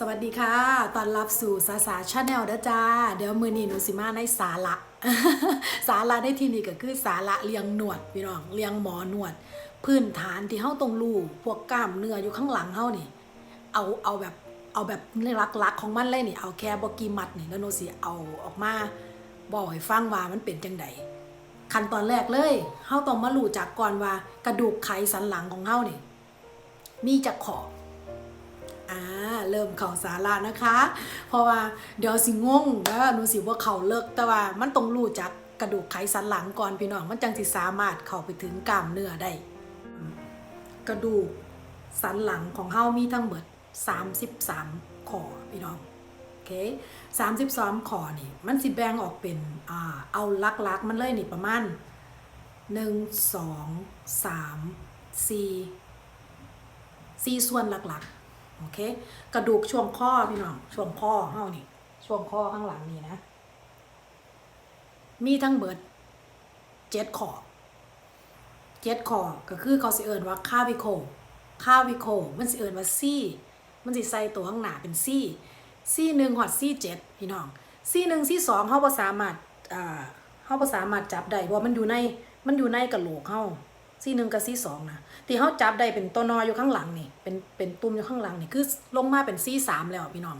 สวัสดีค่ะ ตอนรับสู่สาสาชาแนลนะจ้า เดี๋ยวมือนี้หนูสิมาในสาระ สาระในที่นี้ก็คือสาระเลียงหนวดพี่น้องเลียงหมอหนวด พื้นฐานที่เฮาต้องรูพวกกล้ามเนื้ออยู่ข้างหลังเฮานี่ เอาเอาแบบเอาแบบลักๆของมันเลยนี่ เอาแค่บกีมัดนี่แล้วหนูสิเอาออกมาบอกให้ฟังว่ามันเป็นจังไดขั้นตอนแรกเลยเฮาต้องมารู้จักก่อนว่ากระดูกไขสันหลังของเฮานี่ มีจักขอบ อ่าเริ่มเข่าสาระนะคะ เพราะว่าเดี๋ยวสิงงแล้วหนูสิว่าเข่าเลิกแต่ว่ามันต้องรู้จักกระดูกไขสันหลังก่อนพี่น้องมันจังสิสามารถเข้าไปถึงกล้ามเนื้อได้กระดูกสันหลังของเฮามีทั้งหมด 33ข้อพี่น้องโอเค33ข้อนี่มันสิแบ่งออกเป็นอ่าเอาลักๆมันเลยนี่ประมาณ1 2 3 4สี่ส่วนหลักๆ โอเค กระดูกช่วงข้อพี่น้องช่วงข้อเฮานี่ ช่วงข้อข้างหลังนี่นะ มีทั้งเบิดเจ็ดข้อเจ็ดข้อก็คือเขาสิเอิญว่าคาวิโคคาวิโคมันสิเอิญว่าซี่มันสิใส่ตัวข้างหน้าเป็นซี่ซี่หนึ่งหอดซี่เจ็ดพี่น้องซี่หนึ่งซี่สองเฮาบ่สามารถอ่าเฮาบ่สามารถจับได้ว่ามันอยู่ในมันอยู่ในกระโหลกเฮา ซี่หนึ่งกับซี่สองนะที่เฮาจับได้เป็นตัวนออยู่ข้างหลังนี่เป็นเป็นตุ่มอยู่ข้างหลังนี่คือลงมาเป็นซี่สามแล้วพี่น้อง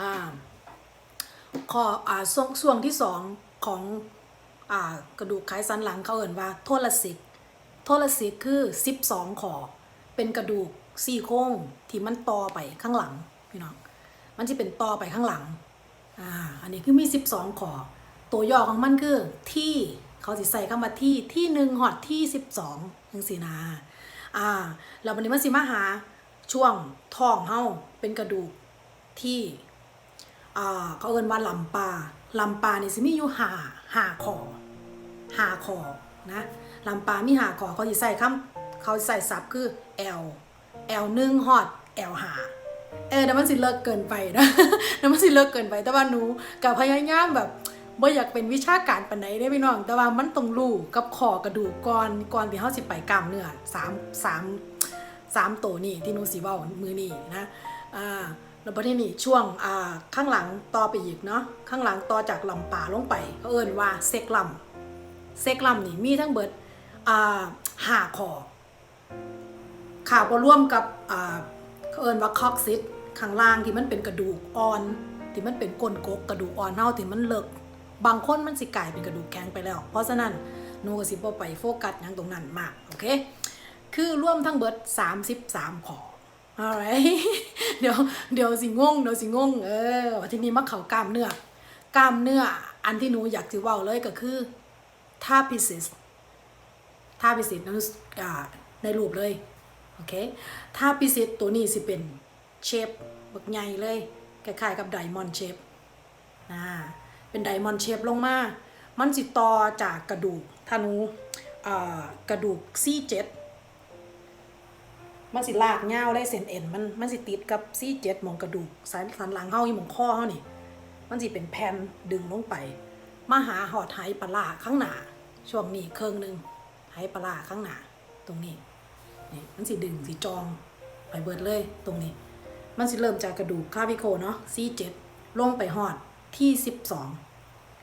อ่าขออ่าส่วงส่วงที่สองของอ่ากระดูกไขสันหลังเขาเอ่นว่าโทรสิกโทรสิกคือ12ขอเป็นกระดูกซี่โครงที่มันต่อไปข้างหลังพี่น้องมันจะเป็นต่อไปข้างหลังอ่าอันนี้คือมี12ขอตัวย่อของมันคือที่ เขาสิใส่คำว่าที่ที่หนึ่งหอดที่12จังสีนาอ่าแล้ววันนี้มันสิมาหาช่วงท้องเฮาเป็นกระดูกที่อ่าเขาเอิ้นว่าลำปลาลำปลานี่สิมีอยู่หาหาคอหาคอนะลำปลามีหาคอเขาสิใส่คำเขาใส่ศัพท์คือ L L หนึ่งฮอด L หาเออแต่มันสิเลิกเกินไปนะแต่มันสิเลิกเกินไปแต่ว่าหนูกับพยายามแบบ บ่อยากเป็นวิชาการปานใดได้พี่น้อง แต่ว่ามันต้องรู้กับคอกระดูกก่อนก่อนที่เฮาสิไปกล้ามเนื้อสามสามสามตัวนี่ที่หนูสิเว้ามือนี่นะอ่าแล้วประเทศนี้ช่วงอ่าข้างหลังต่อไปอีกเนาะข้างหลังต่อจากลำป่าลงไปเขาเอิ้นว่าเซกลัมเซกลัมนี่มีทั้งเบิดอ่าหาคอขาบร่วมกับอ่าเขาเอิ้นว่าคอกซิตข้างล่างที่มันเป็นกระดูกอ่อนที่มันเป็นก้นกกกระดูกอ่อนเน่าที่มันเลิก บางคนมันสิกลายเป็นกระดูกแข็งไปแล้ว เพราะฉะนั้นหนูก็สิบ่ไปโฟกัสหยังตรงนั้นมาก โอเค คือร่วมทั้งเบิด 33ขอ alright เดี๋ยวเดี๋ยวสิงงเดี๋ยวสิงงเออทีนี้มาเขากล้ามเนื้อกล้ามเนื้ออันที่หนูอยากจะเว้าเลยก็คือท่าพิซิสท่าพิซิสนั้นอ่าในรูปเลยโอเคท่าพิซิสตัวนี้สิเป็นเชฟบักใหญ่เลยคล้ายๆกับไดมอนด์เชฟอ่า เป็นไดมอนด์เชฟลงมา มันสิต่อจากกระดูกธนูกระดูกซี่เจ็ดมันสิลากเงาได้เส้นเอ็นมันมันสิติดกับซี่เจ็ดมองกระดูกสันสันหลังเฮาอีมองข้อเฮานี่ มันสิเป็นแผ่นดึงลงไป มาหาหอดไหปลาร้าข้างหน้าช่วงนี้เครื่องหนึ่งไหปลาร้าข้างหน้าตรงนี้นี่มันสิดึงสิจองไปเบิดเลยตรงนี้ มันสิเริ่มจากกระดูกคาวิโคเนาะซี่เจ็ดลงไปหอด ที่สิบสอง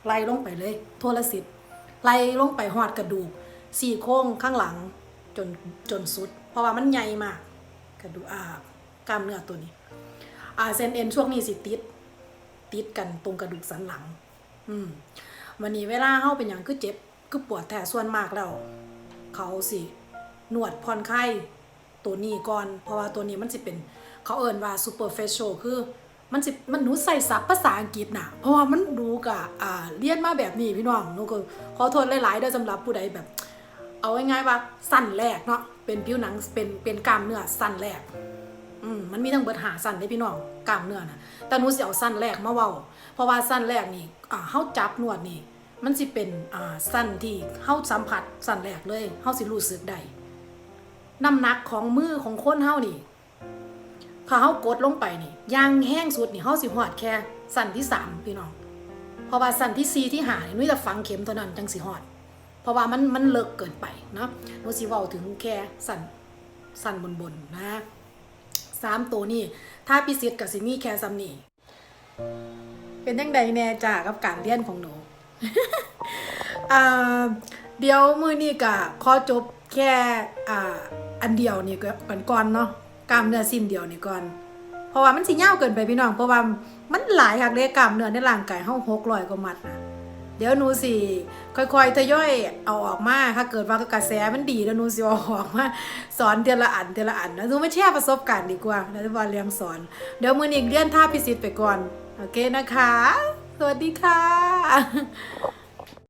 ไล่ลงไปเลยโทรสิทธิ์ไล่ลงไปหอดกระดูกสี่โค้งข้างหลังจนจนสุด เพราะว่ามันใหญ่มาก กระดูกอ่ากล้ามเนื้อตัวนี้ อ่าเส้นเอ็นช่วงนี้สิติดติดกันตรงกระดูกสันหลัง อืมวันนี้เวลาเฮาเป็นอย่างคือเจ็บคือปวดแท้ส่วนมากแล้ว เขาสินวดผ่อนคลายตัวนี้ก่อน เพราะว่าตัวนี้มันสิเป็น เขาเอิ้นว่า superficial คือ มันสิมันหนูใส่ศัพท์ภาษาอังกฤษนะเพราะว่ามันดูกะอ่าเรียนมาแบบนี้พี่น้องหนูก็ขอโทษหลายๆด้อสำหรับผู้ใดแบบ เอาง่ายๆว่าสั้นแรกเนาะเป็นผิวหนังเป็นเป็นกล้ามเนื้อสั้นแรกอืมมันมีทั้งเบิดหาสั้นได้พี่น้องกล้ามเนื้อนะแต่หนูสิเอาสั้นแรกมาเว้าเพราะว่าสั้นแรกนี่อ่าเฮาจับนวดนี่ มันสิเป็นอ่าสั้นที่เฮาสัมผัสสั้นแรกเลยเฮาสิรู้สึกได้น้ำหนักของมือของคนเฮานี่ พอเฮากดลงไปนี่ยางแห้งสุดนี่เฮาสิหอดแค่สั้นที่สามพี่น้องเพราะว่าสั้นที่สี่ที่หานี่นุ้ยจะฝังเข็มเท่านั้นจังสิหอด เพราะว่ามันมันเลิกเกินไปเนาะหนูสิเว้าถึงแค่สั้นสั้นบนๆนนะสามตัวนี่ถ้าพิเศษกับสิมีแค่ซ้ำนี่เป็นยังไงแน่จ้ากับการเรียนของหนูอ่าเดี๋ยวมือนี้กะขอจบแค่อ่าอันเดียวนี่ก็ก่อนก่อนเนาะ กล้ามเนื้อสิ้นเดียวนี่ก่อน เพราะว่ามันสิยาวเกินไปพี่น้อง เพราะว่ามันหลายคักเลยกล้ามเนื้อในร่างกายเฮา600กว่ามัดนะเดี๋ยวหนูสิค่อยๆทยอยเอาออกมาถ้าเกิดว่ากระแสมันดีแล้วหนูสิเอาออกมาสอนเดือนละอันเดือนละอันนะหนูไม่แชร์ประสบการณ์ดีกว่าแล้วจะเรียงสอน เดี๋ยวมือนี้เรียนท่าพิสิทธิ์ไปก่อน โอเคนะคะ สวัสดีค่ะ